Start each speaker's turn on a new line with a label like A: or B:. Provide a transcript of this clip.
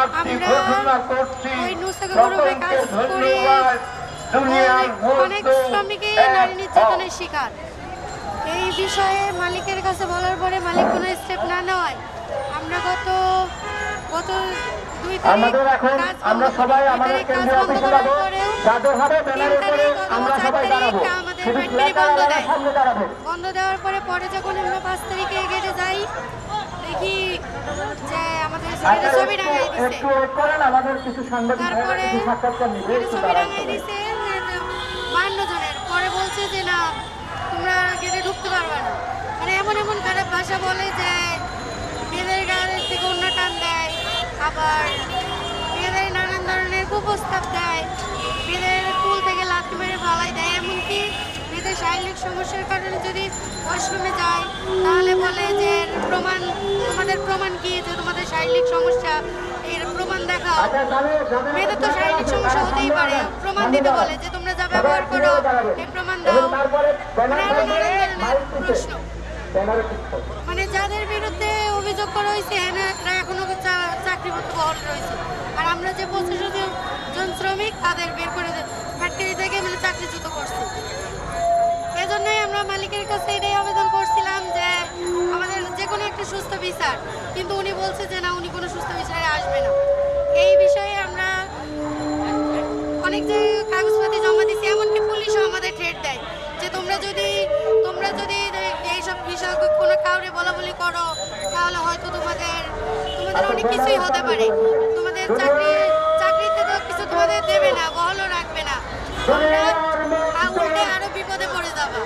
A: আমরা ওই নুসরাত গ্রুপে কাজ করে অনেক- শ্রমিকই নারী। নির্যাতনের শিকার। এই বিষয়ে মালিকের কাছে বলার পরে মালিক কোনো স্টেপ না নেওয়ায় আমরা গত গত দুই তারিখ কাজ
B: আমরা সবাই আমাদের
A: কাজ বন্ধ
B: অফিসে
A: করার
B: যাব।
A: পরেও আমাদের ফ্যাক্টরি বন্ধ দেয়। বন্ধ দেওয়ার পরে পরে যখন আমরা পাঁচ তারিখে গেটে যাই দেখি যে আমাদের
B: আচ্ছা,
A: ছেলেটা ছবি
B: একটু-
A: টাঙাই দিছে।
B: করেন আমাদের কিছু সাংবাদিক সাক্ষাৎকার নিবে
A: এটা ছবি
B: দাঁড়ান
A: দিছে বান্ন জনের। পরে বলছে যে না তোমরা গেটে ঢুকতে পারবে না। মানে এমন এমন খারাপ ভাষা বলে যে মেয়েদের গাড়ির থেকে অন্য টান দেয় আবার মেয়েদের নানান ধরনের কুপ্রস্তাব দেয় মেয়েদের কুল থেকে লাথি মেরে ফালাই দেয়। এমনকি মেয়েদের শারীরিক সমস্যার কারণে যদি ওয়াশরুমে যায় তাহলে বলে যে প্রমাণ তোমাদের প্রমাণ কি? যে তোমাদের শারীরিক সমস্যা এর প্রমাণ দেখাও।
B: যাদের
A: মেয়েদের তো শারীরিক সমস্যা হতেই পারে। প্রমাণ দিতে বলে যে তোমরা যা ব্যবহার করো এই প্রমাণ দাও। মানে
B: আরও
A: নানান
B: দিতে।
A: প্রশ্ন। মানে যাদের বিরুদ্ধে অভিযোগ করা হয়েছে এনারা এখনও চা- চাকরিপত্র বহল রয়েছে আর আমরা যে পঁচিশ জন শ্রমিক তাদের বের করে ফ্যাক্টরি থেকে মানে চাকরিচ্যুত করছে। এজন্যই আমরা মালিকের কাছে এটাই একটা সুস্থ বিচার। কিন্তু উনি বলছে যে, না, উনি কোনো সুস্থ বিচারে আসবে না। এই বিষয়ে আমরা অনেক যে কাগজপাতি জমা দিচ্ছি এমনকি পুলিশও আমাদের ঠেট দেয় যে, তোমরা যদি তোমরা যদি এইসব বিষয় কোনো কাউরে বলা বলি করো, তাহলে হয়তো তোমাদের তোমাদের অনেক কিছুই হতে পারে। তোমাদের চাকরি, চাকরিতে তো কিছু তোমাদের দেবে না, বহলও রাখবে না। তোমরা আরও বিপদে পড়ে যাবা।